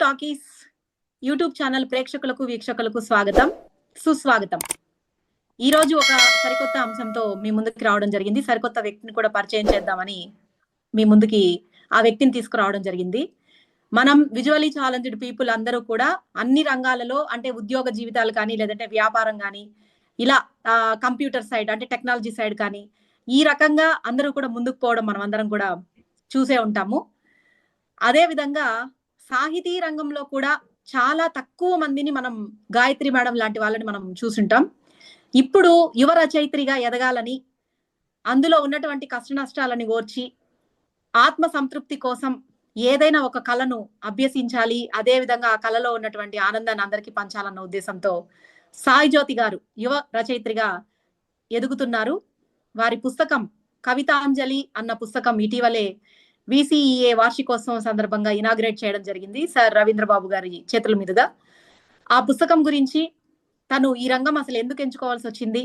Talkies YouTube channel ప్రేక్షకులకు వీక్షకులకు స్వాగతం సుస్వాగతం. ఈ రోజు ఒక సరికొత్త అంశంతో మీ ముందుకు రావడం జరిగింది. సరికొత్త వ్యక్తిని కూడా పరిచయం చేద్దామని మీ ముందుకి ఆ వ్యక్తిని తీసుకురావడం జరిగింది. మనం విజువలీ ఛాలెంజ్డ్ పీపుల్ అందరూ కూడా అన్ని రంగాలలో అంటే ఉద్యోగ జీవితాలు కానీ లేదంటే వ్యాపారం కానీ ఇలా కంప్యూటర్ సైడ్ అంటే టెక్నాలజీ సైడ్ కానీ ఈ రకంగా అందరూ కూడా ముందుకు పోవడం మనం అందరం కూడా చూసే ఉంటాము. అదే విధంగా సాహితీ రంగంలో కూడా చాలా తక్కువ మందిని మనం గాయత్రి మేడం లాంటి వాళ్ళని మనం చూసుంటాం. ఇప్పుడు యువ రచయిత్రిగా ఎదగాలని అందులో ఉన్నటువంటి కష్ట నష్టాలని ఓర్చి ఆత్మ సంతృప్తి కోసం ఏదైనా ఒక కళను అభ్యసించాలి అదే విధంగా ఆ కళలో ఉన్నటువంటి ఆనందాన్ని అందరికీ పంచాలన్న ఉద్దేశంతో సాయి జ్యోతి గారు యువ రచయిత్రిగా ఎదుగుతున్నారు. వారి పుస్తకం కవితాంజలి అన్న పుస్తకం ఇటీవలే విసిఈఏ వార్షికోత్సవం సందర్భంగా ఇనాగ్రేట్ చేయడం జరిగింది సార్ రవీంద్రబాబు గారి చేతుల మీదుగా. ఆ పుస్తకం గురించి తను ఈ రంగం అసలు ఎందుకు ఎంచుకోవాల్సి వచ్చింది?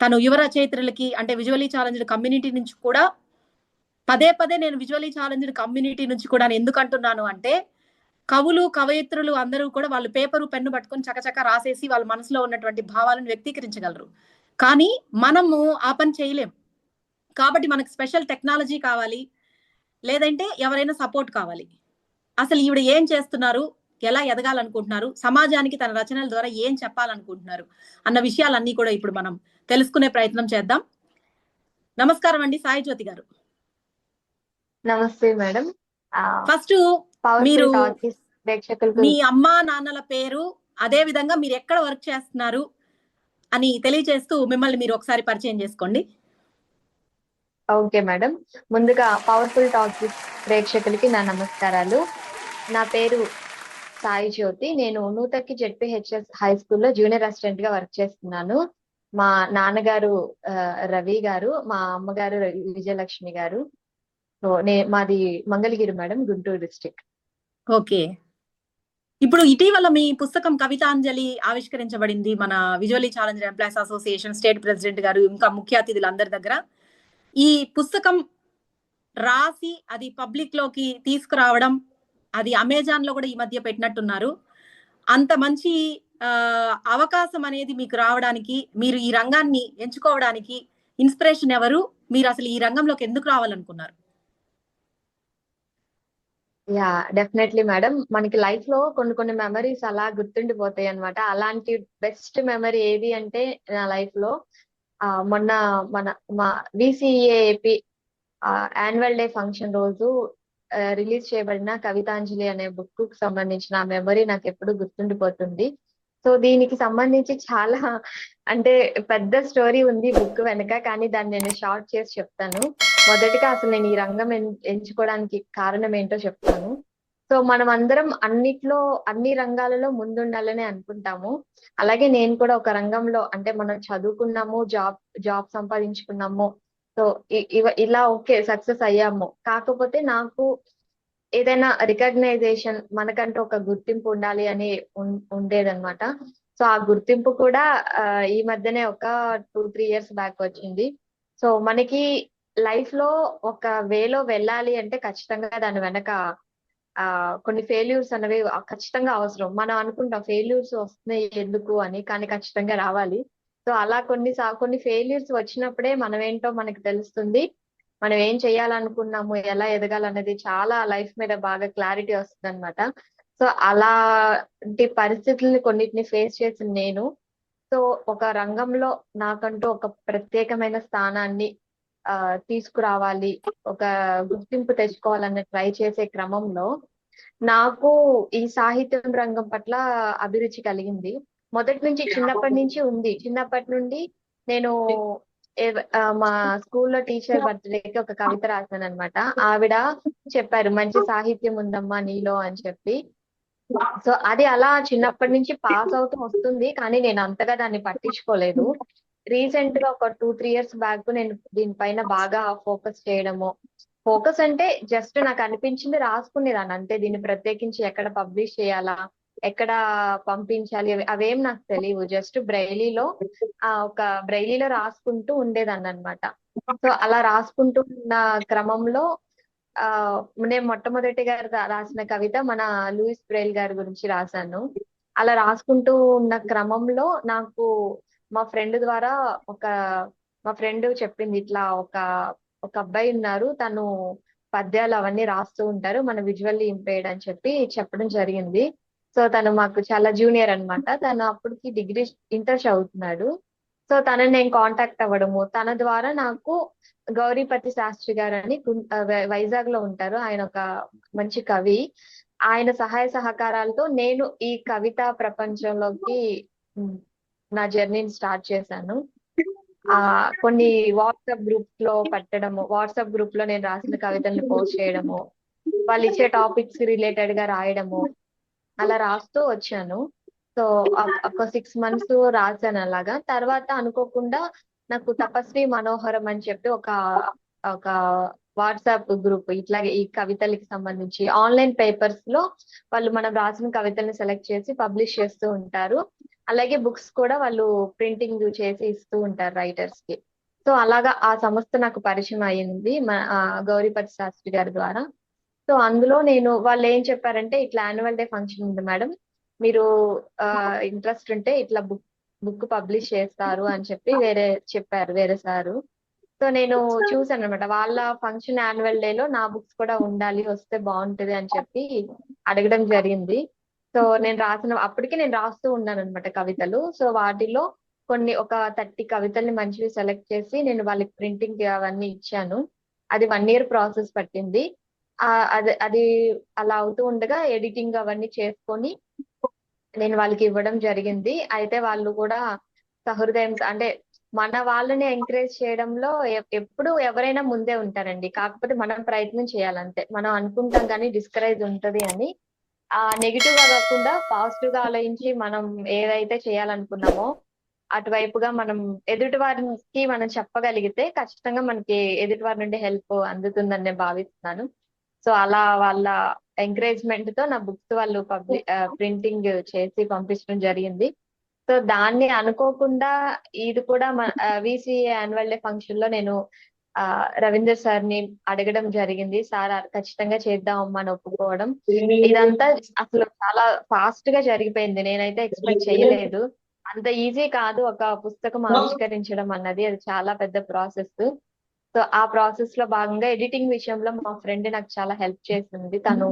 తను యువ రచయిత్రులకి అంటే విజువలీ ఛాలెంజ్డ్ కమ్యూనిటీ నుంచి కూడా పదే పదే నేను విజువలీ ఛాలెంజ్డ్ కమ్యూనిటీ నుంచి కూడా ఎందుకు అంటున్నాను అంటే కవులు కవయిత్రులు అందరూ కూడా వాళ్ళు పేపరు పెన్ను పట్టుకొని చకచక రాసేసి వాళ్ళ మనసులో ఉన్నటువంటి భావాలను వ్యక్తీకరించగలరు. కానీ మనము ఆ పని చేయలేం. కాబట్టి మనకు స్పెషల్ టెక్నాలజీ కావాలి. లేదంటే ఎవరైనా సపోర్ట్ కావాలి. అసలు ఈవిడ ఏం చేస్తున్నారు? ఎలా ఎదగాలనుకుంటున్నారు? సమాజానికి తన రచనల ద్వారా ఏం చెప్పాలనుకుంటున్నారు? అన్న విషయాలన్నీ కూడా ఇప్పుడు మనం తెలుసుకునే ప్రయత్నం చేద్దాం. నమస్కారం అండి సాయి జ్యోతి గారు. నమస్తే మేడం. ఫస్ట్ మీరు- మీ అమ్మా నాన్నల పేరు అదే విధంగా మీరు ఎక్కడ వర్క్ చేస్తున్నారు అని తెలియజేస్తూ మిమ్మల్ని మీరు ఒకసారి పరిచయం చేసుకోండి. Okay madam. ముందుగా పవర్ఫుల్ టాక్ ప్రేక్షకులకి నా నమస్కారాలు. నా పేరు సాయి జ్యోతి. నేను నూతక్కి జెడ్పిహెచ్ఎస్ హై స్కూల్లో జూనియర్ అసిస్టెంట్గా వర్క్ చేస్తున్నాను. మా నాన్నగారు రవి గారు మా అమ్మగారు రవి- విజయలక్ష్మి గారు. సో నే మాది Mangalagiri madam Guntur district okay. ఇప్పుడు ఇటీవల మీ పుస్తకం కవితాంజలి ఆవిష్కరించబడింది మన visually challenge employees association state president గారు ఇంకా ముఖ్య అతిథులు అందరి దగ్గర. ఈ పుస్తకం రాసి అది పబ్లిక్లోకి తీసుకురావడం అది అమెజాన్లో కూడా ఈ మధ్య పెట్టినట్టున్నారు. అంత మంచి ఆ, అవకాశం అనేది మీకు రావడానికి మీరు ఈ రంగాన్ని ఎంచుకోవడానికి ఇన్స్పిరేషన్ ఎవరు? మీరు అసలు ఈ రంగంలోకి ఎందుకు రావాలనుకున్నారు? Yeah definitely madam. మనకి లైఫ్లో కొన్ని కొన్ని మెమరీస్ అలా గుర్తుండిపోతాయి అన్నమాట. అలాంటి బెస్ట్ మెమరీ ఏది అంటే నా లైఫ్లో మొన్న మన మా విసిఏపి యాన్యువల్ డే ఫంక్షన్ రోజు రిలీజ్ చేయబడిన కవితాంజలి అనే బుక్కు సంబంధించిన మెమరీ నాకు ఎప్పుడు గుర్తుండిపోతుంది. సో దీనికి సంబంధించి చాలా అంటే పెద్ద స్టోరీ ఉంది బుక్ వెనక కానీ దాన్ని నేను షార్ట్ చేసి చెప్తాను. మొదటిగా అసలు నేను ఈ రంగం ఎంచుకోవడానికి కారణం ఏంటో చెప్తాను. సో మనం అందరం అన్నిట్లో అన్ని రంగాలలో ముందుండాలని అనుకుంటాము. అలాగే నేను కూడా ఒక రంగంలో అంటే మనం చదువుకున్నాము జాబ్ జాబ్ సంపాదించుకున్నాము. సో ఇవ- ఇలా ఓకే సక్సెస్ అయ్యాము. కాకపోతే నాకు ఏదైనా రికగ్నైజేషన్ మనకంటూ ఒక గుర్తింపు ఉండాలి అని ఉండేదన్నమాట. సో ఆ గుర్తింపు కూడా ఈ మధ్యనే ఒక టూ త్రీ ఇయర్స్ బ్యాక్ వచ్చింది. సో మనకి లైఫ్లో ఒక వేలో వెళ్ళాలి అంటే ఖచ్చితంగా దాని వెనక ఆ కొన్ని ఫెయిల్యూర్స్ అనేవి ఖచ్చితంగా అవసరం. మనం అనుకుంటాం ఫెయిల్యూర్స్ వస్తున్నాయి ఎందుకు అని కానీ ఖచ్చితంగా రావాలి. సో అలా కొన్ని కొన్ని ఫెయిల్యూర్స్ వచ్చినప్పుడే మనం ఏంటో మనకి తెలుస్తుంది. మనం ఏం చేయాలనుకున్నాము ఎలా ఎదగాలనేది చాలా లైఫ్ మీద బాగా క్లారిటీ వస్తుంది అనమాట సో అలాంటి పరిస్థితుల్ని కొన్నిటిని ఫేస్ చేసిన నేను. సో ఒక రంగంలో నాకంటూ ఒక ప్రత్యేకమైన స్థానాన్ని తీసుకురావాలి. ఒక గుర్తింపు తెచ్చుకోవాలన్న ట్రై చేసే క్రమంలో నాకు ఈ సాహిత్యం రంగం పట్ల అభిరుచి కలిగింది. మొదటి నుంచి చిన్నప్పటి నుంచి ఉంది. చిన్నప్పటి నుండి నేను మా స్కూల్లో టీచర్ బర్త్డేకి ఒక కవిత రాశాను అనమాట ఆవిడ చెప్పారు మంచి సాహిత్యం ఉందమ్మా నీలో అని చెప్పి. సో అది అలా చిన్నప్పటి నుంచి పాస్ అవుతూ వస్తుంది. కానీ నేను అంతగా దాన్ని పట్టించుకోలేదు. రీసెంట్గా ఒక టూ త్రీ ఇయర్స్ బ్యాక్ నేను దీనిపైన బాగా ఫోకస్ చేయడము. ఫోకస్ అంటే జస్ట్ నాకు అనిపించింది రాసుకునేదాన్ని అంతే దీన్ని ప్రత్యేకించి ఎక్కడ పబ్లిష్ చేయాలా ఎక్కడ పంపించాలి అవేం నాకు తెలియవు. జస్ట్ బ్రైలీలో ఆ ఒక బ్రైలీలో రాసుకుంటూ ఉండేదాన్ని అనమాట సో అలా రాసుకుంటూ ఉన్న క్రమంలో ఆ నేను మొట్టమొదటిగా రాసిన కవిత మన లూయిస్ బ్రైల్ గారి గురించి రాశాను. అలా రాసుకుంటూ ఉన్న క్రమంలో నాకు మా ఫ్రెండ్ ద్వారా ఒక మా ఫ్రెండ్ చెప్పింది ఇట్లా ఒక ఒక అబ్బాయి ఉన్నారు. తను పద్యాలు అవన్నీ రాస్తూ ఉంటారు. మన విజువల్లీ ఇంపేర్డ్ అని చెప్పి చెప్పడం జరిగింది. సో తను మాకు చాలా జూనియర్ అన్నమాట. తను అప్పటికి డిగ్రీ ఇంటర్ చదువుతున్నాడు. సో తనని నేను కాంటాక్ట్ అవ్వడము తన ద్వారా నాకు గౌరీపతి శాస్త్రి గారు అని వైజాగ్లో ఉంటారు. ఆయన ఒక మంచి కవి. ఆయన సహాయ సహకారాలతో నేను ఈ కవితా ప్రపంచంలోకి నా జర్నీని స్టార్ట్ చేశాను. ఆ కొన్ని వాట్సాప్ గ్రూప్స్లో పెట్టడము వాట్సాప్ గ్రూప్లో నేను రాసిన కవితల్ని పోస్ట్ చేయడము వాళ్ళు ఇచ్చే టాపిక్స్ రిలేటెడ్గా రాయడము అలా రాస్తూ వచ్చాను. సో ఒక సిక్స్ మంత్స్ రాశాను అలాగా. తర్వాత అనుకోకుండా నాకు తపస్వి మనోహరం అని చెప్పి ఒక ఒక వాట్సాప్ గ్రూప్ ఇట్లాగే ఈ కవితలకి సంబంధించి ఆన్లైన్ పేపర్స్లో వాళ్ళు మనం రాసిన కవితల్ని సెలెక్ట్ చేసి పబ్లిష్ చేస్తూ ఉంటారు. అలాగే బుక్స్ కూడా వాళ్ళు ప్రింటింగ్ చేసి ఇస్తూ ఉంటారు రైటర్స్కి. సో అలాగా ఆ సంస్థ నాకు పరిచయం అయ్యింది గౌరీపతి శాస్త్రి గారి ద్వారా. సో అందులో నేను వాళ్ళు ఏం చెప్పారంటే ఇట్లా యాన్యువల్ డే ఫంక్షన్ ఉంది మేడం. మీరు ఇంట్రెస్ట్ ఉంటే ఇట్లా బుక్ బుక్ పబ్లిష్ చేస్తారు అని చెప్పి వేరే చెప్పారు వేరే సారు. సో నేను చూసాను అనమాట వాళ్ళ ఫంక్షన్ యాన్యువల్ డే లో నా బుక్స్ కూడా ఉండాలి వస్తే బాగుంటది అని చెప్పి అడగడం జరిగింది. సో నేను రాసిన అప్పటికి నేను రాస్తూ ఉన్నాను అనమాట కవితలు. సో వాటిలో కొన్ని ఒక థర్టీ కవితల్ని మంచివి సెలెక్ట్ చేసి నేను వాళ్ళకి ప్రింటింగ్ అవన్నీ ఇచ్చాను. అది వన్ ఇయర్ ప్రాసెస్ పట్టింది. ఆ అది అది అలా అవుతూ ఉండగా ఎడిటింగ్ అవన్నీ చేసుకొని నేను వాళ్ళకి ఇవ్వడం జరిగింది. అయితే వాళ్ళు కూడా సహృదయం అంటే మన వాళ్ళని ఎంకరేజ్ చేయడంలో ఎప్పుడు ఎవరైనా ముందే ఉంటారండి. కాకపోతే మనం ప్రయత్నం చేయాలంతే. మనం అనుకుంటాం కానీ డిస్కరేజ్ ఉంటది అని. ఆ నెగిటివ్గా కాకుండా పాజిటివ్గా ఆలోచించి మనం ఏదైతే చేయాలనుకున్నామో అటువైపుగా మనం ఎదుటి వారికి మనం చెప్పగలిగితే ఖచ్చితంగా మనకి ఎదుటి వారి నుండి హెల్ప్ అందుతుందని నేను భావిస్తున్నాను. సో అలా వాళ్ళ ఎంకరేజ్మెంట్తో నా బుక్స్ వాళ్ళు పబ్లి ప్రింటింగ్ చేసి పంపించడం జరిగింది. సో దాన్ని అనుకోకుండా ఇది కూడా విసిఏ యాన్యువల్ డే ఫంక్షన్లో నేను ఆ రవీందర్ సార్ని అడగడం జరిగింది. సార్ ఖచ్చితంగా చేద్దాం అమ్మా అని ఒప్పుకోవడం. ఇదంతా అసలు చాలా ఫాస్ట్గా జరిగిపోయింది. నేనైతే ఎక్స్పెక్ట్ చేయలేదు. అంత ఈజీ కాదు ఒక పుస్తకం ఆవిష్కరించడం అన్నది. అది చాలా పెద్ద ప్రాసెస్. సో ఆ ప్రాసెస్లో భాగంగా ఎడిటింగ్ విషయంలో మా ఫ్రెండ్ నాకు చాలా హెల్ప్ చేసింది. తను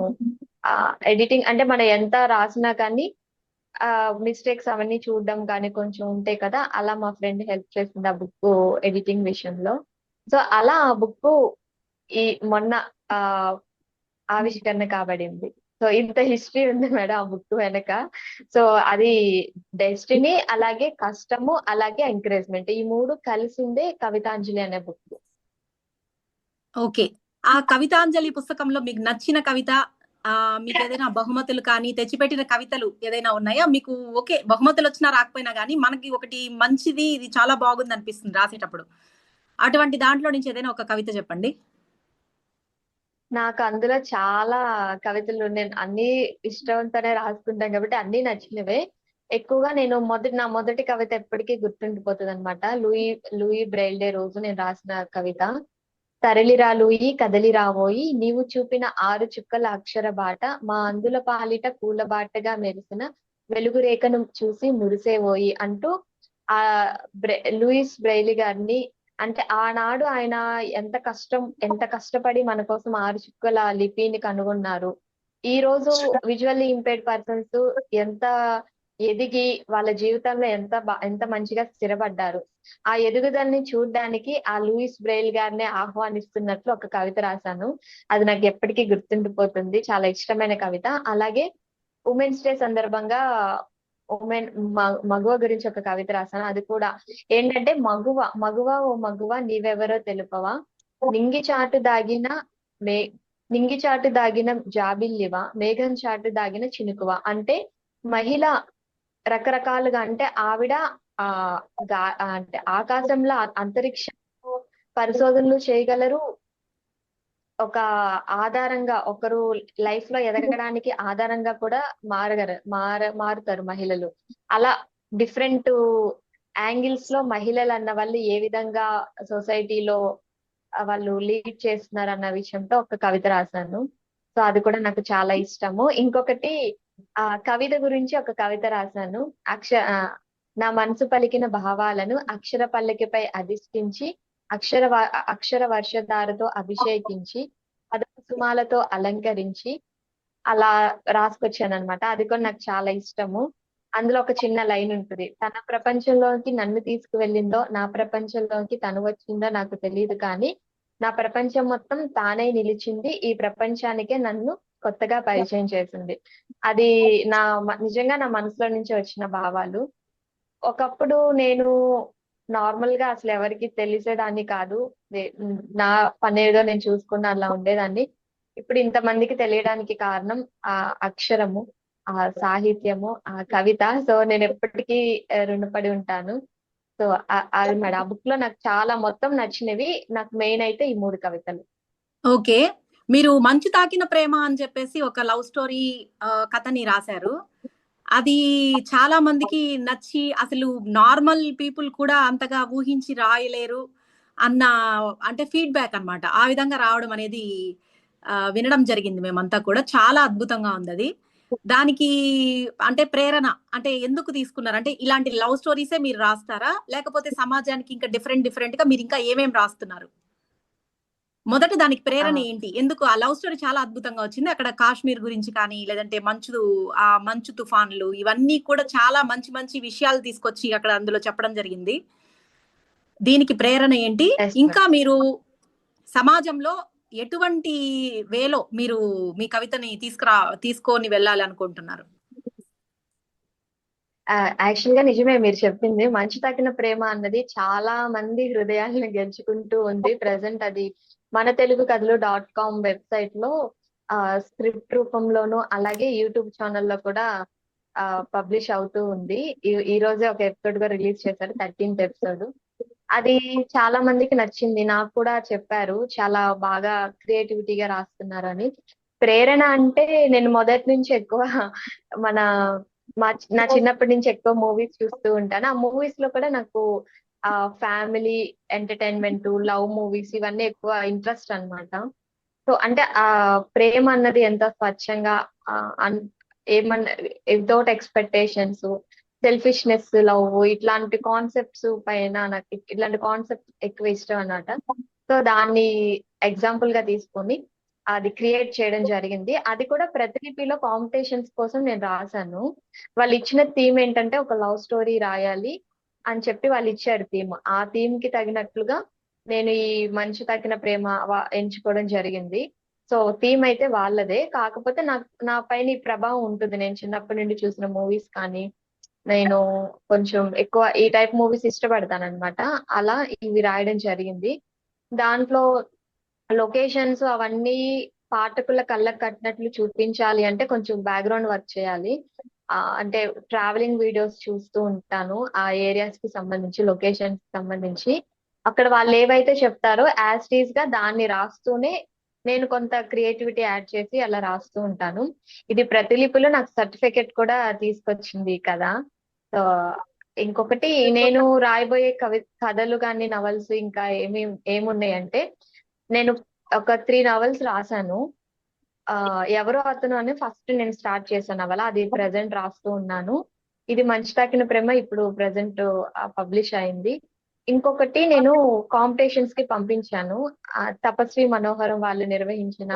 ఆ ఎడిటింగ్ అంటే మనం ఎంత రాసినా కానీ ఆ మిస్టేక్స్ అవన్నీ చూడడం కానీ కొంచెం ఉంటాయి కదా అలా మా ఫ్రెండ్ హెల్ప్ చేసింది ఆ బుక్ ఎడిటింగ్ విషయంలో. సో అలా ఆ బుక్ ఈ మొన్న ఆ ఆవిష్కరణ కాబడింది. సో ఇంత హిస్టరీ ఉంది మేడం ఆ బుక్ వెనక. సో అది డెస్టినీ అలాగే కష్టము అలాగే ఎంకరేజ్మెంట్. ఈ మూడు కలిసిందే కవితాంజలి అనే బుక్ ఓకే. ఆ కవితాంజలి పుస్తకంలో మీకు నచ్చిన కవిత ఆ మీకు ఏదైనా బహుమతులు కానీ తెచ్చిపెట్టిన కవితలు ఏదైనా ఉన్నాయా? మీకు ఓకే బహుమతులు వచ్చినా రాకపోయినా కానీ మనకి ఒకటి మంచిది ఇది చాలా బాగుంది అనిపిస్తుంది రాసేటప్పుడు. అటువంటి దాంట్లో నుంచి ఏదైనా ఒక కవిత చెప్పండి. నాకు అందులో చాలా కవితలు నేను అన్ని ఇష్టంతోనే రాసుకుంటాను కాబట్టి అన్ని నచ్చినవే. ఎక్కువగా నేను మొదటి నా మొదటి కవిత ఎప్పటికీ గుర్తుండిపోతుంది అనమాట లూయి లూయి బ్రైల్ డే రోజు నేను రాసిన కవిత. తరలిరా లూయి కదలి రావోయి నీవు చూపిన ఆరు చుక్కల అక్షర బాట మా అందుల పాలిట పూల బాటగా మెరిసిన వెలుగు రేఖను చూసి మురిసేవోయి అంటూ ఆ బ్రె లూయిస్ బ్రెయిలీ గారిని అంటే ఆనాడు ఆయన ఎంత కష్టం ఎంత కష్టపడి మన కోసం ఆరు చుక్కల లిపిని కనుగొన్నారు. ఈ రోజు విజువల్లీ ఇంపేర్డ్ పర్సన్స్ ఎంత ఎదిగి వాళ్ళ జీవితంలో ఎంత ఎంత మంచిగా స్థిరపడ్డారు. ఆ ఎదుగుదలని చూడడానికి ఆ లూయిస్ బ్రెయిల్ గారిని ఆహ్వానిస్తున్నట్లు ఒక కవిత రాశాను. అది నాకు ఎప్పటికీ గుర్తుండిపోతుంది. చాలా ఇష్టమైన కవిత. అలాగే ఉమెన్స్ డే సందర్భంగా ఉమెన్ మగువ గురించి ఒక కవిత రాశాను. అది కూడా ఏంటంటే మగువ మగువ ఓ మగువ నీవెవరో తెలుపవా? నింగి చాటు దాగిన మే నింగి చాటు దాగిన జాబిల్లివా? మేఘం చాటు దాగిన చినుకువ? అంటే మహిళ రకరకాలుగా అంటే ఆవిడ ఆ అంటే ఆకాశంలో అంతరిక్ష పరిశోధనలు చేయగలరు ఒక ఆధారంగా ఒకరు లైఫ్లో ఎదగడానికి ఆధారంగా కూడా మారగరు మార మారుతారు మహిళలు. అలా డిఫరెంట్ యాంగిల్స్లో మహిళలు అన్న వాళ్ళు ఏ విధంగా సొసైటీలో వాళ్ళు లీడ్ చేస్తున్నారు అన్న విషయంతో ఒక కవిత రాశాను. సో అది కూడా నాకు చాలా ఇష్టము. ఇంకొకటి ఆ కవిత గురించి ఒక కవిత రాశాను. అక్ష నా మనసు పలికిన భావాలను అక్షర పల్లకిపై అధిష్ఠించి అక్షర వ- అక్షర వర్షధారతో అభిషేకించి పదకుసుమాలతో అలంకరించి అలా రాసుకొచ్చాను అనమాట అది కూడా నాకు చాలా ఇష్టము. అందులో ఒక చిన్న లైన్ ఉంటుంది. తన ప్రపంచంలోకి నన్ను తీసుకువెళ్ళిందో నా ప్రపంచంలోకి తను వచ్చిందో నాకు తెలియదు కానీ నా ప్రపంచం మొత్తం తానే నిలిచింది. ఈ ప్రపంచానికే నన్ను కొత్తగా పరిచయం చేసింది. అది నా నిజంగా నా మనసులో నుంచి వచ్చిన భావాలు. ఒకప్పుడు నేను నార్మల్గా అసలు ఎవరికి తెలిసేదాన్ని కాదు. నే- నా పని ఏదో నేను చూసుకున్న అలా ఉండేదాన్ని. ఇప్పుడు ఇంతమందికి తెలియడానికి కారణం ఆ అక్షరము ఆ సాహిత్యము ఆ కవిత. సో నేను ఎప్పటికీ రుణపడి ఉంటాను. సో అది మేడం. ఆ బుక్లో నాకు చాలా మొత్తం నచ్చినవి. నాకు మెయిన్ అయితే ఈ మూడు కవితలు. ఓకే. మీరు మంచు తాకిన ప్రేమ అని చెప్పేసి ఒక లవ్ స్టోరీ కథని రాశారు. అది చాలా మందికి నచ్చి అసలు నార్మల్ పీపుల్ కూడా అంతగా ఊహించి రాయలేరు అన్న అంటే ఫీడ్బ్యాక్ అన్నమాట. ఆ విధంగా రావడం అనేది వినడం జరిగింది మేమంతా కూడా. చాలా అద్భుతంగా ఉంది అది. దానికి అంటే ప్రేరణ అంటే ఎందుకు తీసుకున్నారు? అంటే ఇలాంటి లవ్ స్టోరీసే మీరు రాస్తారా? లేకపోతే సమాజానికి ఇంకా డిఫరెంట్ డిఫరెంట్గా మీరు ఇంకా ఏమేమి రాస్తున్నారు? మొదట దానికి ప్రేరణ. ఏంటి? ఎందుకు? ఆ లవ్ స్టోరీ చాలా అద్భుతంగా వచ్చింది. అక్కడ కాశ్మీర్ గురించి కానీ లేదంటే మంచు ఆ మంచు తుఫాన్లు ఇవన్నీ కూడా చాలా మంచి మంచి విషయాలు తీసుకొచ్చి అక్కడ అందులో చెప్పడం జరిగింది. దీనికి ప్రేరణ ఏంటి. ఇంకా మీరు సమాజంలో ఎటువంటి వేలో మీరు మీ కవితని తీసుకురా తీసుకొని వెళ్ళాలి అనుకుంటున్నారు? యాక్చువల్గా నిజమే మీరు చెప్పింది. మంచు తగిన ప్రేమ అన్నది చాలా మంది హృదయాలను గెలుచుకుంటూ ఉంది. ప్రజెంట్ అది మన తెలుగు కథలు డాట్ కామ్ వెబ్సైట్లో ఆ స్క్రిప్ట్ రూపంలోను అలాగే యూట్యూబ్ ఛానల్లో కూడా పబ్లిష్ అవుతూ ఉంది. ఈ రోజే ఒక ఎపిసోడ్గా రిలీజ్ చేశారు థర్టీన్త్ ఎపిసోడ్. అది చాలా మందికి నచ్చింది. నాకు కూడా చెప్పారు చాలా బాగా క్రియేటివిటీగా రాస్తున్నారు అని ప్రేరణ అంటే నేను మొదటి నుంచి ఎక్కువ మన మా నా చిన్నప్పటి నుంచి ఎక్కువ మూవీస్ చూస్తూ ఉంటాను. ఆ మూవీస్లో కూడా నాకు ఫ్యామిలీ ఎంటర్టైన్మెంట్ లవ్ మూవీస్ ఇవన్నీ ఎక్కువ ఇంట్రెస్ట్ అన్నమాట. సో అంటే ఆ ప్రేమ అన్నది ఎంత స్వచ్ఛంగా ఏమన్నా వితౌట్ ఎక్స్పెక్టేషన్స్ సెల్ఫిష్నెస్ లవ్ ఇట్లాంటి కాన్సెప్ట్స్ పైన నాకు ఇట్లాంటి కాన్సెప్ట్ ఎక్కువ ఇష్టం అన్నమాట. సో దాన్ని ఎగ్జాంపుల్గా తీసుకొని అది క్రియేట్ చేయడం జరిగింది. అది కూడా ప్రతిలిపిలో కాంపిటీషన్స్ కోసం నేను రాశాను. వాళ్ళు ఇచ్చిన థీమ్ ఏంటంటే ఒక లవ్ స్టోరీ రాయాలి. అని చెప్పి వాళ్ళు ఇచ్చారు థీమ్. ఆ థీమ్కి తగినట్లుగా నేను ఈ మనిషి తగిన ప్రేమ ఎంచుకోవడం జరిగింది. సో థీమ్ అయితే వాళ్ళదే. కాకపోతే నాకు నా పైన ఈ ప్రభావం ఉంటుంది. నేను చిన్నప్పటి నుండి చూసిన మూవీస్ కానీ నేను కొంచెం ఎక్కువ ఈ టైప్ మూవీస్ ఇష్టపడతాను అనమాట అలా ఇవి రాయడం జరిగింది. దాంట్లో లొకేషన్స్ అవన్నీ పాఠకుల కళ్ళకు కట్టినట్లు చూపించాలి అంటే కొంచెం బ్యాక్గ్రౌండ్ వర్క్ చేయాలి. అంటే ట్రావెలింగ్ వీడియోస్ చూస్తూ ఉంటాను. ఆ ఏరియాస్కి సంబంధించి లొకేషన్స్కి సంబంధించి. అక్కడ వాళ్ళు ఏవైతే చెప్తారో యాజ్ టీజ్గా దాన్ని రాస్తూనే నేను కొంత క్రియేటివిటీ యాడ్ చేసి అలా రాస్తూ ఉంటాను. ఇది ప్రతిలిపిలో నాకు సర్టిఫికెట్ కూడా తీసుకొచ్చింది కదా సో ఇంకొకటి నేను రాయబోయే కవి కథలు కానీ నవల్స్ ఇంకా ఏమి ఏమున్నాయంటే నేను ఒక త్రీ నవల్స్ రాశాను. ఎవరో అతను అని ఫస్ట్ నేను స్టార్ట్ చేశాను అవల. అది ప్రెసెంట్ రాస్తూ ఉన్నాను. ఇది మంచి తాకిన ప్రేమ ఇప్పుడు ప్రెసెంట్ పబ్లిష్ అయింది. ఇంకొకటి నేను కాంపిటీషన్స్కి పంపించాను. తపస్వి మనోహరం వాళ్ళు నిర్వహించిన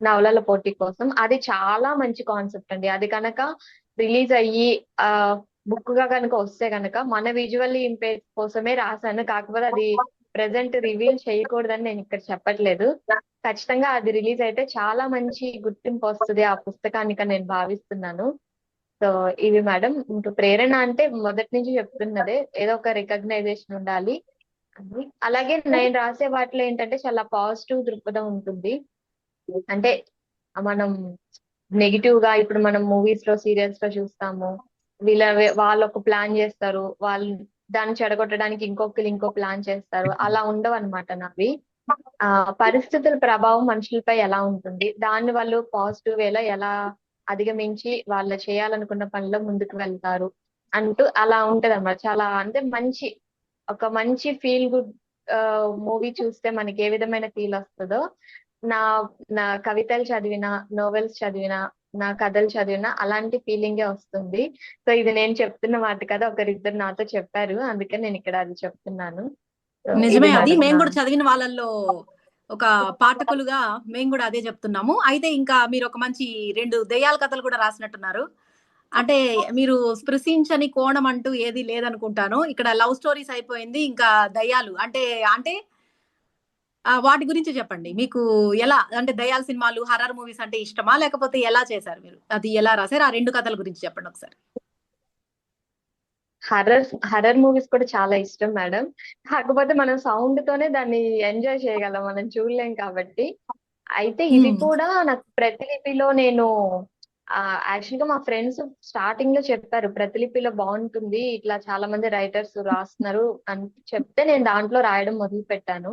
నవలల పోటీ కోసం. అది చాలా మంచి కాన్సెప్ట్ అండి. అది కనుక రిలీజ్ అయ్యి ఆ బుక్గా కనుక వస్తే కనుక మన విజువల్లీ ఇంపేర్ కోసమే రాశాను. కాకపోతే అది ప్రెసెంట్ రివీల్ చేయకూడదని నేను ఇక్కడ చెప్పట్లేదు. ఖచ్చితంగా అది రిలీజ్ అయితే చాలా మంచి గుర్తింపు వస్తుంది ఆ పుస్తకానికి నేను భావిస్తున్నాను. సో ఇవి మేడం ఇంకా ప్రేరణ అంటే మొదటి నుంచి చెప్తున్నదే ఏదో ఒక రికగ్నైజేషన్ ఉండాలి. అలాగే నేను రాసే వాటిలో ఏంటంటే చాలా పాజిటివ్ దృక్పథం ఉంటుంది. అంటే మనం నెగిటివ్గా ఇప్పుడు మనం మూవీస్లో సీరియల్స్లో చూస్తాము. వీళ్ళ వాళ్ళు ఒక ప్లాన్ చేస్తారు. వాళ్ళు దాన్ని చెడగొట్టడానికి ఇంకొకరు ఇంకో ప్లాన్ చేస్తారు. అలా ఉండవు అనమాట నావి. ఆ పరిస్థితుల ప్రభావం మనుషులపై ఎలా ఉంటుంది? దాన్ని వాళ్ళు పాజిటివ్ వేలో ఎలా అధిగమించి వాళ్ళు చేయాలనుకున్న పనిలో ముందుకు వెళ్తారు అంటూ అలా ఉంటది అన్నమాట చాలా అంటే మంచి ఒక మంచి ఫీల్ గుడ్ మూవీ చూస్తే మనకి ఏ విధమైన ఫీల్ వస్తుందో నా నా కవితలు చదివిన నోవెల్స్ చదివిన నా కథలు చదివిన అలాంటి ఫీలింగే వస్తుంది. సో ఇది నేను చెప్తున్న మాట కదా ఒకరిద్దరు నాతో చెప్పారు. అందుకే నేను ఇక్కడ అది చెప్తున్నాను. నిజమే అది మేము కూడా చదివిన వాళ్ళల్లో ఒక పాఠకులుగా మేము కూడా అదే చెప్తున్నాము. అయితే ఇంకా మీరు ఒక మంచి రెండు దెయ్యాల కథలు కూడా రాసినట్టున్నారు. అంటే మీరు స్పృశించని కోణం అంటూ ఏది లేదనుకుంటాను. ఇక్కడ లవ్ స్టోరీస్ అయిపోయింది ఇంకా దయ్యాలు. అంటే అంటే వాటి గురించి చెప్పండి. మీకు ఎలా అంటే దయ్యాల సినిమాలు హర్రర్ మూవీస్ అంటే ఇష్టమా? లేకపోతే ఎలా చేశారు మీరు? అది ఎలా రాశారు? ఆ రెండు కథల గురించి చెప్పండి ఒకసారి. హర్రర్ హర్రర్ మూవీస్ కూడా చాలా ఇష్టం మేడం కాకపోతే మనం సౌండ్ తోనే దాన్ని ఎంజాయ్ చేయగలం మనం చూడలేం కాబట్టి. అయితే ఇది Hmm. కూడా నాకు ప్రతిలిపిలో నేను యాక్చువల్గా మా ఫ్రెండ్స్ స్టార్టింగ్లో చెప్పారు ప్రతిలిపిలో బాగుంటుంది ఇట్లా చాలా మంది రైటర్స్ రాస్తున్నారు అని చెప్తే నేను దాంట్లో రాయడం మొదలు పెట్టాను.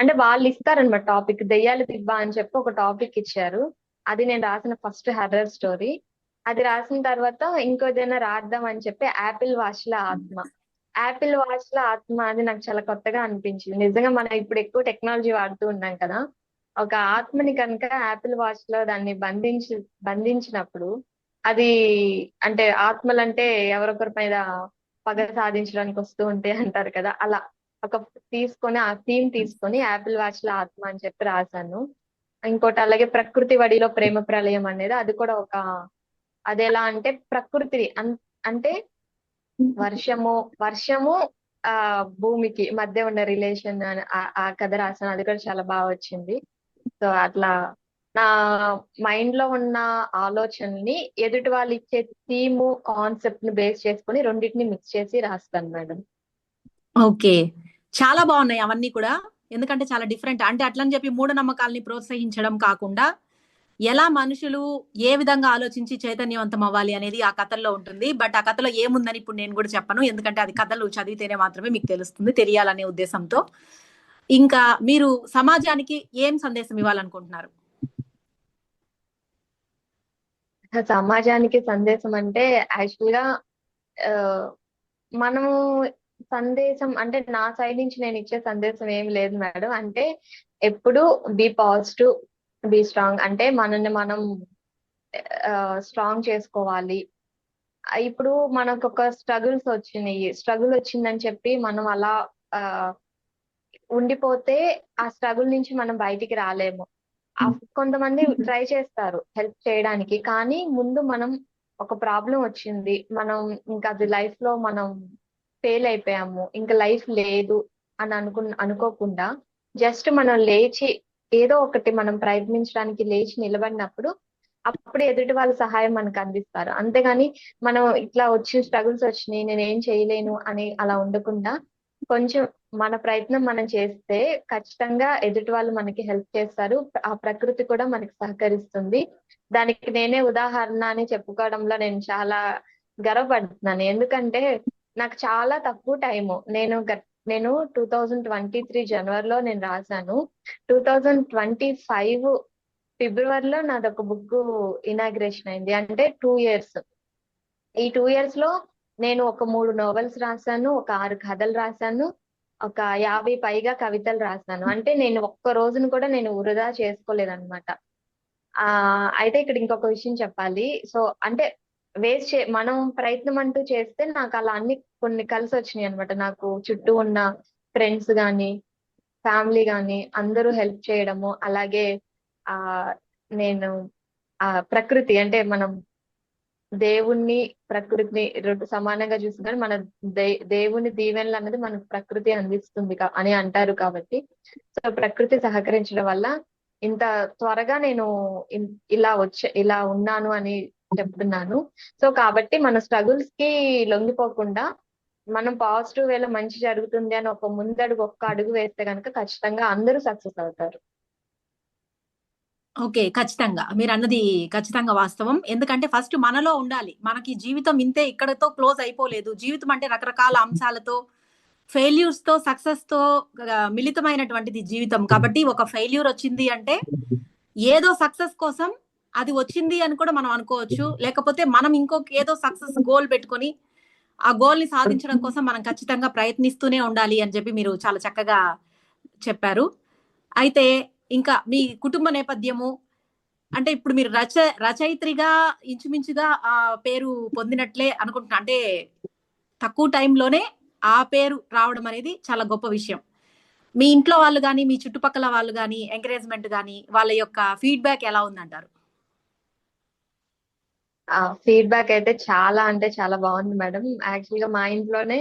అంటే వాళ్ళు ఇస్తారనమాట టాపిక్ దెయ్యాలు తిబ్బా అని చెప్పి ఒక టాపిక్ ఇచ్చారు. అది నేను రాసిన ఫస్ట్ హర్రర్ స్టోరీ అది రాసిన తర్వాత ఇంకో ఏదైనా రాద్దాం అని చెప్పి యాపిల్ వాచ్ ల ఆత్మ. యాపిల్ వాచ్ ల ఆత్మ అది నాకు చాలా కొత్తగా అనిపించింది. నిజంగా మనం ఇప్పుడు ఎక్కువ టెక్నాలజీ వాడుతూ ఉన్నాం కదా ఒక ఆత్మని కనుక యాపిల్ వాచ్లో దాన్ని బంధించి బంధించినప్పుడు అది అంటే ఆత్మలంటే ఎవరొకరి మీద పగ సాధించడానికి వస్తూ ఉంటాయి అంటారు కదా అలా ఒక తీసుకొని ఆ థీమ్ తీసుకొని యాపిల్ వాచ్లో ఆత్మ అని చెప్పి రాశాను. ఇంకోటి అలాగే ప్రకృతి వడిలో ప్రేమ ప్రళయం అనేది అది కూడా ఒక అది ఎలా అంటే ప్రకృతి అంటే వర్షము వర్షము ఆ భూమికి మధ్య ఉన్న రిలేషన్ ఆ కథ రాసాను అది కూడా చాలా బాగా వచ్చింది. సో అట్లా నా మైండ్లో ఉన్న ఆలోచనని ఎదుటి వాళ్ళు ఇచ్చే థీమ్ కాన్సెప్ట్ని బేస్ చేసుకొని రెండింటిని మిక్స్ చేసి రాస్తాను మేడం. ఓకే. చాలా బాగున్నాయి అవన్నీ కూడా. ఎందుకంటే చాలా డిఫరెంట్. అంటే అట్లని చెప్పి మూఢనమ్మకాల్ని ప్రోత్సహించడం కాకుండా ఎలా మనుషులు ఏ విధంగా ఆలోచించి చైతన్యవంతం అవ్వాలి అనేది ఆ కథల్లో ఉంటుంది. బట్ ఆ కథలో ఏముందని ఇప్పుడు నేను కూడా చెప్పను. ఎందుకంటే అది కథలు చదివితేనే మాత్రమే మీకు తెలుస్తుంది తెలియాలనే ఉద్దేశంతో. ఇంకా మీరు సమాజానికి ఏం సందేశం ఇవ్వాలనుకుంటున్నారు? సమాజానికి సందేశం అంటే యాక్చువల్గా మనము సందేశం అంటే నా సైడ్ నుంచి నేను ఇచ్చే సందేశం ఏం లేదు మేడం. అంటే ఎప్పుడు బి పాజిటివ్ బి స్ట్రాంగ్ అంటే మనల్ని మనం స్ట్రాంగ్ చేసుకోవాలి. ఇప్పుడు మనకు ఒక స్ట్రగుల్స్ వచ్చినాయి. స్ట్రగుల్ వచ్చిందని చెప్పి మనం అలా ఉండిపోతే ఆ స్ట్రగుల్ నుంచి మనం బయటికి రాలేము. కొంతమంది ట్రై చేస్తారు హెల్ప్ చేయడానికి. కానీ ముందు మనం ఒక ప్రాబ్లం వచ్చింది. మనం ఇంకా అది లైఫ్లో మనం ఫెయిల్ అయిపోయాము. ఇంకా లైఫ్ లేదు అని అనుకు అనుకోకుండా జస్ట్ మనం లేచి ఏదో ఒకటి మనం ప్రయత్నించడానికి లేచి నిలబడినప్పుడు అప్పుడు ఎదుటి వాళ్ళ సహాయం మనకు అందిస్తారు. అంతేగాని మనం ఇట్లా వచ్చి స్ట్రగుల్స్ వచ్చినాయి నేను ఏం చేయలేను అని అలా ఉండకుండా కొంచెం మన ప్రయత్నం మనం చేస్తే ఖచ్చితంగా ఎదుటి వాళ్ళు మనకి హెల్ప్ చేస్తారు. ఆ ప్రకృతి కూడా మనకి సహకరిస్తుంది. దానికి నేనే ఉదాహరణ అని చెప్పుకోవడంలో నేను చాలా గర్వపడుతున్నాను. ఎందుకంటే నాకు చాలా తక్కువ టైము నేను నేను టూ థౌజండ్ ట్వంటీ త్రీ జనవరిలో నేను రాశాను. టూ థౌజండ్ ట్వంటీ ఫైవ్ ఫిబ్రవరిలో నాది ఒక బుక్ ఇనాగ్రేషన్ అయింది. అంటే టూ ఇయర్స్ ఈ టూ ఇయర్స్లో నేను ఒక మూడు నోవెల్స్ రాశాను ఒక ఆరు కథలు రాశాను ఒక యాభై పైగా కవితలు రాశాను. అంటే నేను ఒక్క రోజును కూడా నేను వృధా చేసుకోలేదన్నమాట. ఆ అయితే ఇక్కడ ఇంకొక విషయం చెప్పాలి. సో అంటే వేస్ట్ చే మనం ప్రయత్నం అంటూ చేస్తే నాకు అలా అన్ని కొన్ని కలిసి వచ్చినాయి అనమాట నాకు చుట్టూ ఉన్న ఫ్రెండ్స్ గాని ఫ్యామిలీ గాని అందరూ హెల్ప్ చేయడము అలాగే ఆ నేను ఆ ప్రకృతి అంటే మనం దేవుణ్ణి ప్రకృతిని రెండు సమానంగా చూసుకొని మన దే దేవుని దీవెనలు అన్నది మనకు ప్రకృతి అందిస్తుంది అని అంటారు కాబట్టి. సో ప్రకృతి సహకరించడం వల్ల ఇంత త్వరగా నేను ఇలా వచ్చే ఇలా ఉన్నాను అని చెప్తున్నాను. సో కాబట్టి మన స్ట్రగుల్స్కి లొంగిపోకుండా మనం పాజిటివ్ వేలో మంచి జరుగుతుంది అని ఒక ముందడుగు ఒక్క అడుగు వేస్తే కనుక ఖచ్చితంగా అందరూ సక్సెస్ అవుతారు. ఓకే ఖచ్చితంగా. మీరు అన్నది ఖచ్చితంగా వాస్తవం. ఎందుకంటే ఫస్ట్ మనలో ఉండాలి. మనకి జీవితం ఇంతే ఇక్కడతో క్లోజ్ అయిపోలేదు. జీవితం అంటే రకరకాల అంశాలతో ఫెయిల్యూర్స్తో సక్సెస్తో మిళితమైనటువంటిది జీవితం. కాబట్టి ఒక ఫెయిల్యూర్ వచ్చింది అంటే ఏదో సక్సెస్ కోసం అది వచ్చింది అని కూడా మనం అనుకోవచ్చు. లేకపోతే మనం ఇంకొక ఏదో సక్సెస్ గోల్ పెట్టుకొని ఆ గోల్ని సాధించడం కోసం మనం ఖచ్చితంగా ప్రయత్నిస్తూనే ఉండాలి అని చెప్పి మీరు చాలా చక్కగా చెప్పారు. అయితే ఇంకా మీ కుటుంబ నేపథ్యము అంటే ఇప్పుడు మీరు రచ రచయిత్రిగా ఇంచుమించుగా ఆ పేరు పొందినట్లే అనుకుంటున్నా అంటే తక్కువ టైంలోనే ఆ పేరు రావడం అనేది చాలా గొప్ప విషయం. మీ ఇంట్లో వాళ్ళు కానీ మీ చుట్టుపక్కల వాళ్ళు కానీ ఎంకరేజ్మెంట్ కానీ వాళ్ళ యొక్క ఫీడ్బ్యాక్ ఎలా ఉందంటారు? ఫీడ్బ్యాక్ అయితే చాలా అంటే చాలా బాగుంది మేడం. యాక్చువల్గా మా ఇంట్లోనే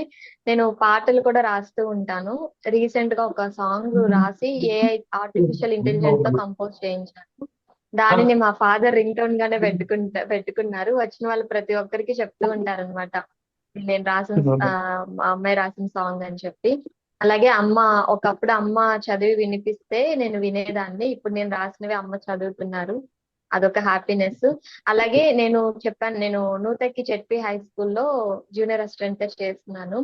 నేను పాటలు కూడా రాస్తూ ఉంటాను. రీసెంట్గా ఒక సాంగ్ రాసి ఏఐ ఆర్టిఫిషియల్ ఇంటెలిజెన్స్తో కంపోజ్ చేయించాను. దానిని మా ఫాదర్ రింగ్ టోన్ గానే పెట్టుకుంటా పెట్టుకున్నారు. వచ్చిన వాళ్ళు ప్రతి ఒక్కరికి చెప్తూ ఉంటారు అనమాట నేను రాసిన మా అమ్మాయి రాసిన సాంగ్ అని చెప్పి. అలాగే అమ్మ ఒకప్పుడు అమ్మ చదివి వినిపిస్తే నేను వినేదాన్ని. ఇప్పుడు నేను రాసినవి అమ్మ చదువుతున్నారు. అదొక హ్యాపీనెస్ అలాగే నేను చెప్పాను నేను నూతెక్కి చెట్పి హై స్కూల్లో జూనియర్ అసిస్టెంట్గా చేస్తున్నాను.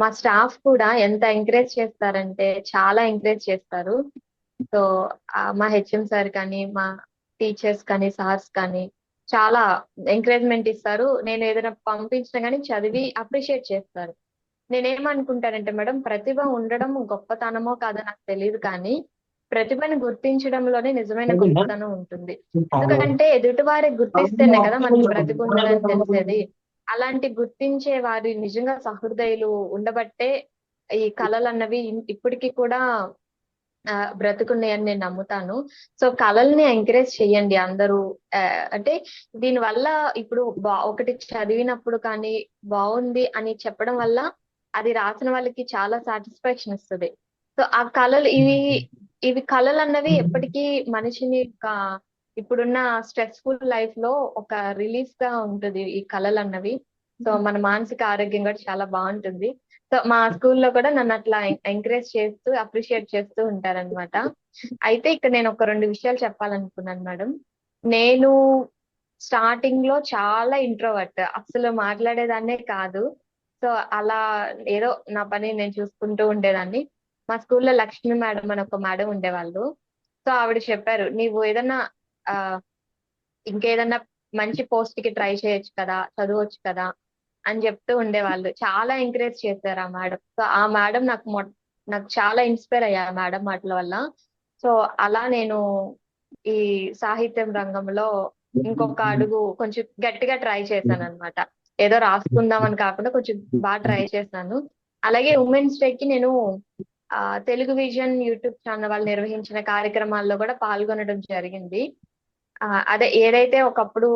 మా స్టాఫ్ కూడా ఎంత ఎంకరేజ్ చేస్తారంటే చాలా ఎంకరేజ్ చేస్తారు. సో మా హెచ్ఎం సార్ కానీ మా టీచర్స్ కానీ సార్స్ కానీ చాలా ఎంకరేజ్మెంట్ ఇస్తారు. నేను ఏదైనా పంపించినా కానీ చదివి అప్రిషియేట్ చేస్తారు. నేనేమనుకుంటానంటే మేడం ప్రతిభ ఉండడం గొప్పతనమో కాదో నాకు తెలియదు కానీ ప్రతిభను గుర్తించడంలోనే నిజమైన గొప్పతనం ఉంటుంది. ఎందుకంటే ఎదుటివారి గుర్తిస్తేనే కదా మనకి ప్రతిభ ఉందని తెలిసేది. అలాంటి గుర్తించే వారి నిజంగా సహృదయులు ఉండబట్టే ఈ కళలు అన్నవి ఇప్పటికీ కూడా బ్రతుకున్నాయని నేను నమ్ముతాను. సో కళల్ని ఎంకరేజ్ చేయండి అందరూ. అంటే దీని వల్ల ఇప్పుడు బా ఒకటి చదివినప్పుడు కానీ బాగుంది అని చెప్పడం వల్ల అది రాసిన వాళ్ళకి చాలా సాటిస్ఫాక్షన్ ఇస్తుంది. సో ఆ కళలు ఇవి ఇవి కళలు అన్నవి ఎప్పటికీ మనిషిని ఒక ఇప్పుడున్న స్ట్రెస్ఫుల్ లైఫ్లో ఒక రిలీఫ్గా ఉంటుంది ఈ కళలు అన్నవి సో మన మానసిక ఆరోగ్యం కూడా చాలా బాగుంటుంది. సో మా స్కూల్లో కూడా నన్ను అట్లా ఎంకరేజ్ చేస్తూ అప్రిషియేట్ చేస్తూ ఉంటారన్నమాట. అయితే ఇక్కడ నేను ఒక రెండు విషయాలు చెప్పాలనుకున్నాను మేడం. నేను స్టార్టింగ్లో చాలా ఇంట్రోవర్ట్ అసలు మాట్లాడేదాన్నే కాదు. సో అలా ఏదో నా పని నేను చూసుకుంటూ ఉండేదాన్ని. మా స్కూల్లో లక్ష్మి మేడం అని ఒక మేడం ఉండేవాళ్ళు. సో ఆవిడ చెప్పారు నీవు ఏదన్నా ఆ ఇంకేదన్నా మంచి పోస్ట్కి ట్రై చేయొచ్చు కదా చదవచ్చు కదా అని చెప్తూ ఉండేవాళ్ళు. చాలా ఎంకరేజ్ చేశారు ఆ మేడం. సో ఆ మేడం నాకు నాకు చాలా ఇన్స్పైర్ అయ్యా మేడం మాటల వల్ల. సో అలా నేను ఈ సాహిత్యం రంగంలో ఇంకొక అడుగు కొంచెం గట్టిగా ట్రై చేశాను అనమాట ఏదో రాసుకుందాం అని కాకుండా కొంచెం బాగా ట్రై చేశాను. అలాగే ఉమెన్స్ డే కి నేను తెలుగు విజన్ యూట్యూబ్ ఛానల్ వాళ్ళు నిర్వహించిన కార్యక్రమాల్లో కూడా పాల్గొనడం జరిగింది. ఆ అదే ఏదైతే ఒకప్పుడు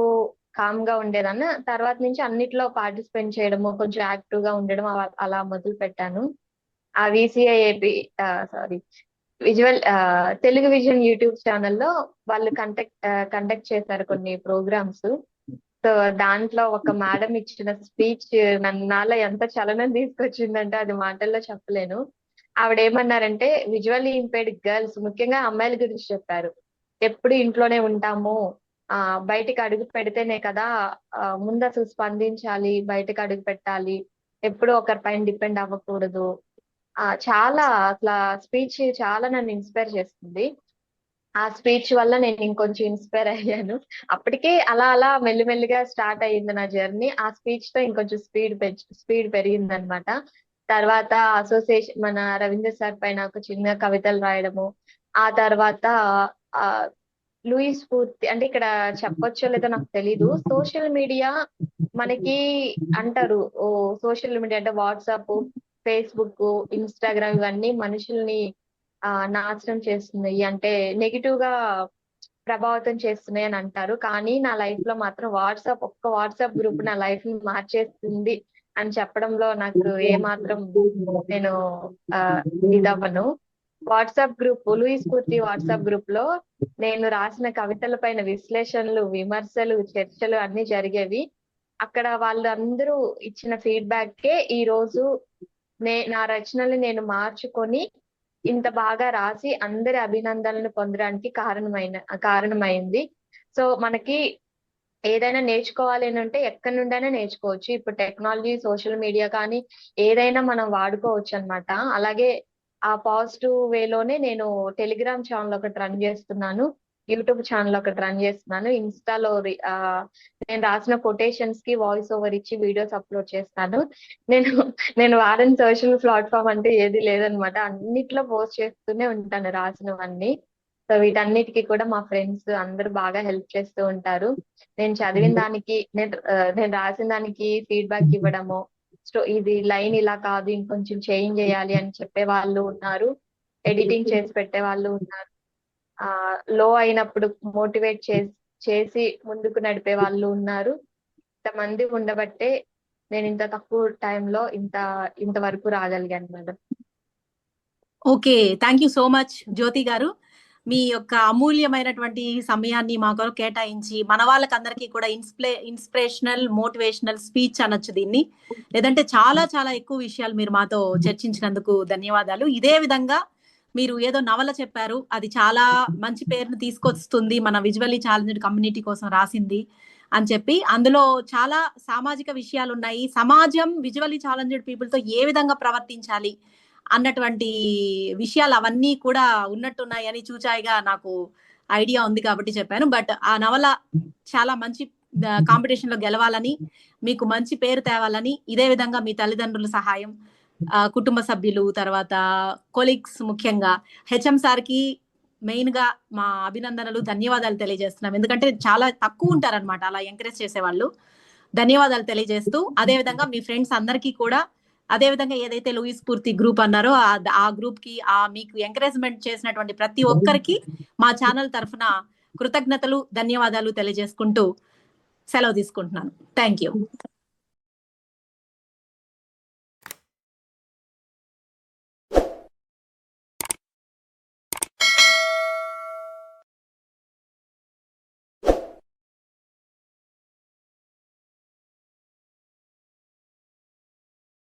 కామ్గా ఉండేదాన్ని తర్వాత నుంచి అన్నిట్లో పార్టిసిపేట్ చేయడము కొంచెం యాక్టివ్గా ఉండడం అలా మొదలు పెట్టాను. ఆ VCIAP sorry visual Telugu vision YouTube ఛానల్లో వాళ్ళు కంటెక్ట్ కండక్ట్ చేశారు కొన్ని ప్రోగ్రామ్స్. సో దాంట్లో ఒక మేడం ఇచ్చిన స్పీచ్ నన్ను నాలో ఎంత చలనం తీసుకొచ్చిందంటే అది మాటల్లో చెప్పలేను. ఆవిడ ఏమన్నారంటే విజువల్లీ ఇంపేర్డ్ గర్ల్స్ ముఖ్యంగా అమ్మాయిల గురించి చెప్పారు. ఎప్పుడు ఇంట్లోనే ఉంటాము. ఆ బయటికి అడుగు పెడితేనే కదా ముందు అసలు స్పందించాలి బయటకు అడుగు పెట్టాలి. ఎప్పుడు ఒకరి పైన డిపెండ్ అవ్వకూడదు. ఆ చాలా అట్లా స్పీచ్ చాలా నన్ను ఇన్స్పైర్ చేస్తుంది. ఆ స్పీచ్ వల్ల నేను ఇంకొంచెం ఇన్స్పైర్ అయ్యాను. అప్పటికే అలా అలా మెల్లిమెల్లిగా స్టార్ట్ అయ్యింది నా జర్నీ. ఆ స్పీచ్తో ఇంకొంచెం స్పీడ్ స్పీడ్ పెరిగింది అనమాట తర్వాత అసోసియేషన్ మన రవీంద్ర సార్ పైన ఒక చిన్న కవితలు రాయడము ఆ తర్వాత ఆ లూయిస్ పూర్తి అంటే ఇక్కడ చెప్పొచ్చో లేదో నాకు తెలీదు. సోషల్ మీడియా మనకి అంటారు ఓ సోషల్ మీడియా అంటే వాట్సాప్ ఫేస్బుక్ ఇన్స్టాగ్రామ్ ఇవన్నీ మనుషుల్ని ఆ నాశనం చేస్తున్నాయి. అంటే నెగిటివ్గా ప్రభావితం చేస్తున్నాయి అని అంటారు. కానీ నా లైఫ్లో మాత్రం వాట్సాప్ ఒక్క వాట్సాప్ గ్రూప్ నా లైఫ్ని మార్చేస్తుంది. అని చెప్పడంలో నాకు ఏ మాత్రం నేను ఇదవ్వను. వాట్సాప్ గ్రూప్ లూయి స్ఫూర్తి వాట్సాప్ గ్రూప్లో నేను రాసిన కవితల పైన విశ్లేషణలు విమర్శలు చర్చలు అన్ని జరిగేవి. అక్కడ వాళ్ళందరూ ఇచ్చిన ఫీడ్బ్యాక్ కే ఈ రోజు నే నా రచనల్ని నేను మార్చుకొని ఇంత బాగా రాసి అందరి అభినందనలు పొందడానికి కారణమైన కారణమైంది. సో మనకి ఏదైనా నేర్చుకోవాలి అని అంటే ఎక్కడి నుండైనా నేర్చుకోవచ్చు. ఇప్పుడు టెక్నాలజీ సోషల్ మీడియా కానీ ఏదైనా మనం వాడుకోవచ్చు అన్నమాట అలాగే ఆ పాజిటివ్ వేలోనే నేను టెలిగ్రామ్ ఛానల్ ఒకటి రన్ చేస్తున్నాను. యూట్యూబ్ ఛానల్ ఒకటి రన్ చేస్తున్నాను. ఇన్స్టాలో రి- నేను రాసిన కొటేషన్స్కి వాయిస్ ఓవర్ ఇచ్చి వీడియోస్ అప్లోడ్ చేస్తాను. నేను నేను వాడని సోషల్ ప్లాట్ఫామ్ అంటే ఏది లేదనమాట. అన్నిట్లో పోస్ట్ చేస్తూనే ఉంటాను రాసినవన్నీ. సో వీటన్నిటికీ కూడా మా ఫ్రెండ్స్ అందరూ బాగా హెల్ప్ చేస్తూ ఉంటారు. నేను చదివిన దానికి నేను నేను రాసిన దానికి ఫీడ్బ్యాక్ ఇవ్వడము సో ఇది లైన్ ఇలా కాదు ఇంకొంచెం చేంజ్ చేయాలి అని చెప్పే వాళ్ళు ఉన్నారు. ఎడిటింగ్ చేసి పెట్టే వాళ్ళు ఉన్నారు. ఆ లో అయినప్పుడు మోటివేట్ చేసి చేసి ముందుకు నడిపే వాళ్ళు ఉన్నారు. ఇంతమంది ఉండబట్టే నేను ఇంత తక్కువ టైంలో ఇంత ఇంతవరకు రాగలిగాను madam. Okay thank you so much Jyothi గారు. మీ యొక్క అమూల్యమైనటువంటి సమయాన్ని మా కొరకు కేటాయించి మన వాళ్ళకందరికీ కూడా ఇన్స్ప్లే ఇన్స్పిరేషనల్ మోటివేషనల్ స్పీచ్ అనొచ్చు దీన్ని. లేదంటే చాలా చాలా ఎక్కువ విషయాలు మీరు మాతో చర్చించినందుకు ధన్యవాదాలు. ఇదే విధంగా మీరు ఏదో నవల చెప్పారు. అది చాలా మంచి పేరును తీసుకొస్తుంది మన విజువల్లీ ఛాలెంజ్డ్ కమ్యూనిటీ కోసం రాసింది అని చెప్పి. అందులో చాలా సామాజిక విషయాలు ఉన్నాయి సమాజం విజువల్లీ ఛాలెంజ్డ్ పీపుల్తో ఏ విధంగా ప్రవర్తించాలి? అన్నటువంటి విషయాలు అవన్నీ కూడా ఉన్నట్టున్నాయని చూచాయిగా నాకు ఐడియా ఉంది కాబట్టి చెప్పాను. బట్ ఆ నవల చాలా మంచి కాంపిటీషన్లో గెలవాలని మీకు మంచి పేరు తేవాలని ఇదే విధంగా మీ తల్లిదండ్రుల సహాయం కుటుంబ సభ్యులు తర్వాత కొలీగ్స్ ముఖ్యంగా హెచ్ఎం సార్కి మెయిన్గా మా అభినందనలు ధన్యవాదాలు తెలియజేస్తున్నాం. ఎందుకంటే చాలా తక్కువ ఉంటారనమాట అలా ఎంకరేజ్ చేసేవాళ్ళు. ధన్యవాదాలు తెలియజేస్తూ అదే విధంగా మీ ఫ్రెండ్స్ అందరికీ కూడా అదే విధంగా ఏదైతే లూయిస్ పూర్తి గ్రూప్ అన్నారో ఆ గ్రూప్కి ఆ మీకు ఎంకరేజ్మెంట్ చేసినటువంటి ప్రతి ఒక్కరికి మా ఛానల్ తరఫున కృతజ్ఞతలు ధన్యవాదాలు తెలియజేసుకుంటూ సెలవు తీసుకుంటున్నాను. Thank you.